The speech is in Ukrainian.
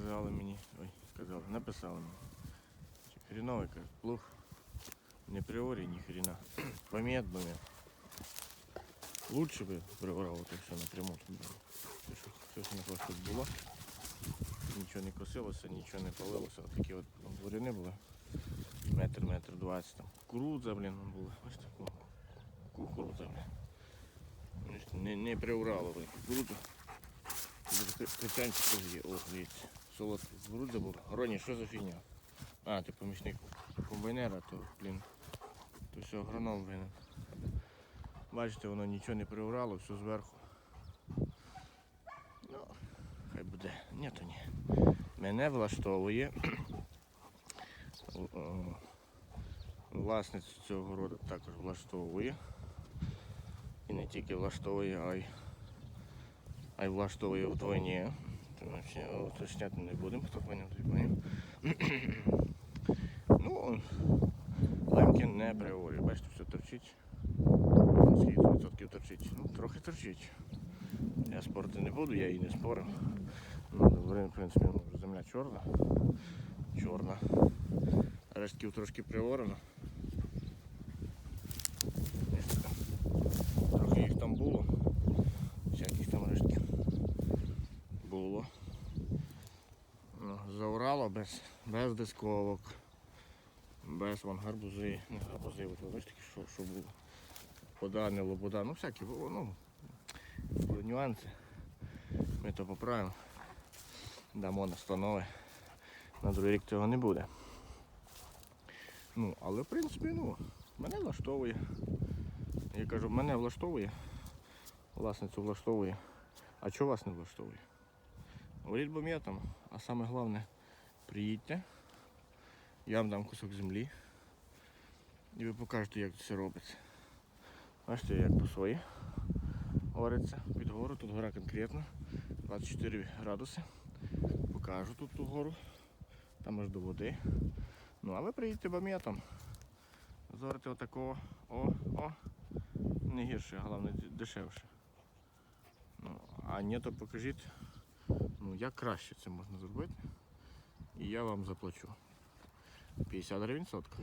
сказали мені, ой, сказали, написали мені. Чи Хріновий, каже, плуг. Не приорі, ні хрена. Помет бы мне. Лучше бы прибрав это все напряму. тут було. Те, що Все, що на тут було. Нічого не косилося, нічого не палилося. Такі от буряни були. Метр, метр двадцять там. Кукурудза, блін, була. Ось таку кукурудза, блін. Ось Не, не приурало, блін, кукурудзу. Критянчик теж є. О, дивіться. Солодка кукурудза була. Роні, що за фігня? А, ти помічник комбайнера, то, блін, то все агроном винен. Бачите, воно нічого не приурало, все зверху. Ну, хай буде. Ні, то ні. Мене влаштовує. Власницю цього городу також влаштовує. І не тільки влаштовує, а й, а й влаштовує вдвойні. Тому ще уточняти не будемо, хто поняв, той поняв. Ну, лемки не приорі. Бачите, все торчить. Скільки відсотків торчить? Ну, трохи торчить. Я спорти не буду, я її не спорив. Ну, добре, в принципі, земля чорна. Чорна. Рештків трошки так. Трохи їх там було. Всяких там рештків було. Ну, без, без дисковок, без вон гарбузи, не гарбузи, от ви бачите, що, що було. Вода, не лобода, ну всякі ну, нюанси. Ми то поправимо. Дамо настанови. На другий рік цього не буде. Ну, але в принципі, ну, мене влаштовує. Я кажу, мене влаштовує, власницю влаштовує. А чого вас не влаштовує? Говоріть бо там, а саме головне, приїдьте, я вам дам кусок землі і ви покажете, як це робиться. Бачите, як по своїй ориться під гору, тут гора конкретна, 24 градуси. Покажу тут ту гору, там аж до води. Ну, а ви приїдьте бам'ятом, зорите отакого, о, о, не гірше, а головне дешевше. Ну, а ні, то покажіть, ну, як краще це можна зробити. І я вам заплачу. 50 гривень сотка.